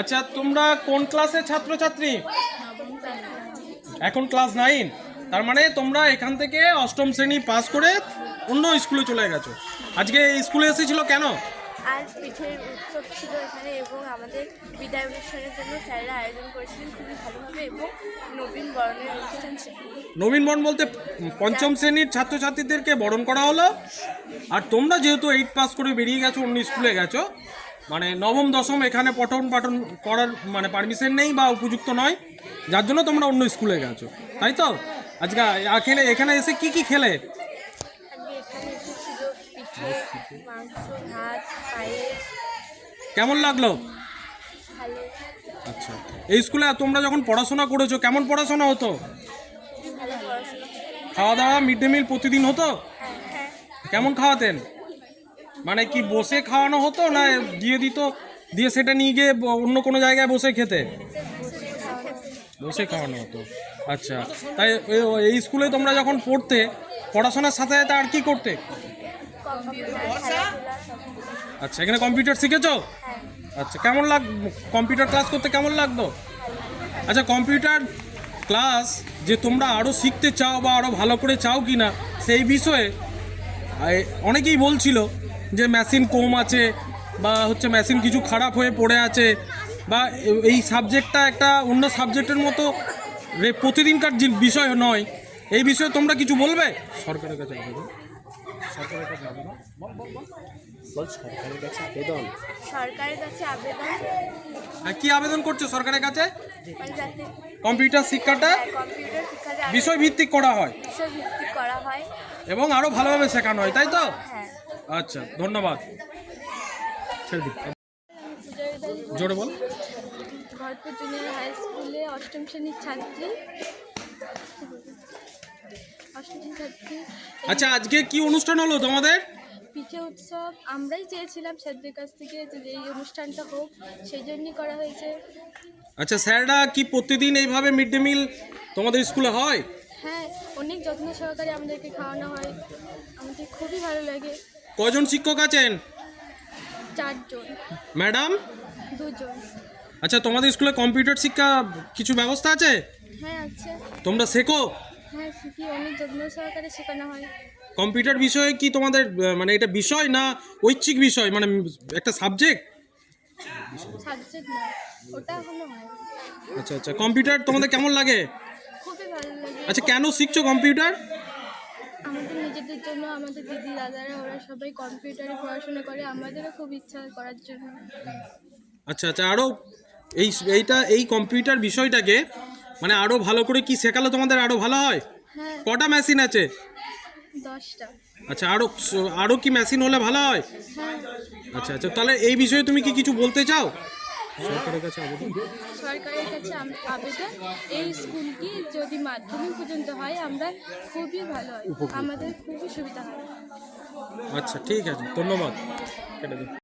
আচ্ছা তোমরা কোন ক্লাসের ছাত্রছাত্রী? এখন ক্লাস নাইন। তার মানে তোমরা এখান থেকে অষ্টম শ্রেণি পাস করে অন্য স্কুলে চলে গেছো। আজকে এই স্কুলে এসেছিল কেন? আজ পিঠের উৎসব ছিল এখানে এবং আমাদের বিদায় অনুষ্ঠানের জন্য স্যাররা আয়োজন করেছিলেন খুবই ভালোভাবে এবং নবীন বরণের অনুষ্ঠান ছিল। নবীন বরণ বলতে পঞ্চম শ্রেণির ছাত্রছাত্রীদেরকে বরণ করা হলো। আর তোমরা যেহেতু এইট পাস করে বেরিয়ে গেছো অন্য স্কুলে গেছো মানে নবম দশম এখানে পঠন পাঠন করার মানে পারমিশন নেই বা উপযুক্ত নয়। যার জন্য তোমরা অন্য স্কুলে গেছো। তাই তো? আজকে এখানে এখানে এসে কি কি খেলে? কেমন লাগল? আচ্ছা। এই স্কুলে তোমরা যখন পড়াশোনা করেছ কেমন পড়াশোনা হতো? খাওয়া দাওয়া মিড ডে মিল প্রতিদিন হতো? হ্যাঁ হ্যাঁ। কেমন খাওয়াতেন? মানে কি বসে খাওয়ানো হতো না দিয়ে দিত? দিয়ে সেটা নিয়ে গিয়ে অন্য কোনো জায়গায় বসে খেতে? বসে খাওয়ানো হতো। আচ্ছা তাই এই স্কুলে তোমরা যখন পড়তে, পড়াশোনার সাথে সাথে আর কি করতে? আচ্ছা এখানে কম্পিউটার শিখেছো? আচ্ছা কেমন লাগ, কম্পিউটার ক্লাস করতে কেমন লাগতো? আচ্ছা কম্পিউটার ক্লাস যে তোমরা আরও শিখতে চাও বা আরও ভালো করে চাও কি না সেই বিষয়ে অনেকেই বলছিল যে মেশিন কম আছে বা হচ্ছে মেশিন কিছু খারাপ হয়ে পড়ে আছে বা এই সাবজেক্টটা একটা অন্য সাবজেক্টের মতো প্রতিদিনকার যে বিষয় নয়। এই বিষয়ে তোমরা কিছু বলবে? সরকারের কাছে আবেদন সরকারের কাছে আবেদন বল, বল, বল। বল সরকারের কাছে আবেদন। সরকারের কাছে আবেদন। হ্যাঁ কি আবেদন করছ সরকারের কাছে? কম্পিউটার শিক্ষাটা? হ্যাঁ, আরও বিষয় ভিত্তিক করা হয়। বিষয় ভিত্তিক করা হয়। এবং আরও ভালোভাবে শেখানো হয় তাই তো? হ্যাঁ আচ্ছা ধন্যবাদ। ছেড়ে দিন। জোরে বল। ভরপুর জুনিয়র হাই স্কুলে অষ্টম শ্রেণির ছাত্রী। অষ্টম শ্রেণির ছাত্রী। আচ্ছা আজকে কি অনুষ্ঠান হলো তোমাদের? পিঠে উৎসব আমরাই চেয়েছিলাম স্যারদের কাছ থেকে যে এই অনুষ্ঠানটা হোক সেই জন্যই করা হয়েছে। আচ্ছা স্যাররা কি প্রতিদিন এইভাবে মিড ডে মিল তোমাদের স্কুলে হয়? হ্যাঁ অনেক যত্ন সহকারে আমাদেরকে খাওয়ানো হয়। আমাদের খুবই ভালো লাগে। কজন শিক্ষক আছেন? চারজন। ম্যাডাম? দুজন। আচ্ছা তোমাদের স্কুলে কম্পিউটার শিক্ষা কিছু ব্যবস্থা আছে? হ্যাঁ আছে। তোমরা শেখো? হ্যাঁ শিখি অনেক যত্ন সহকারে শেখানো হয়। কম্পিউটার বিষয়ে কি তোমাদের মানে এটা বিষয় না ঐচ্ছিক বিষয়? মানে একটা সাবজেক্ট? সাবজেক্ট নয় ওটা হয়। আচ্ছা আচ্ছা কম্পিউটার তোমাদের কেমন লাগে? খুবই ভালো লাগে। আচ্ছা কেন শিখছো কম্পিউটার? আমাদের নিজেদের জন্য আমাদের দিদি দাদারা ওরা সবাই কম্পিউটারে পড়াশোনা করে। আমাদেরও খুব ইচ্ছা করার জন্য। আচ্ছা আচ্ছা আরও এই এইটা এই কম্পিউটার বিষয়টাকে মানে আরও ভালো করে কি শেখালে তোমাদের? আরও ভালো হয়? হ্যাঁ। কটা মেশিন আছে? দশটা। আচ্ছা আরও আরও কি মেশিন হলে ভালো হয়? হ্যাঁ। আচ্ছা আচ্ছা তাহলে এই বিষয়ে তুমি কি কিছু বলতে চাও? সরকারের কাছে আবেদন? সরকারের কাছে আবেদন। এই স্কুলটি যদি মাধ্যমিক পর্যন্ত হয় আমরা খুবই ভালো হয়। আমাদের খুবই সুবিধা হয়। আচ্ছা ঠিক আছে। ধন্যবাদ। কেটে দিন।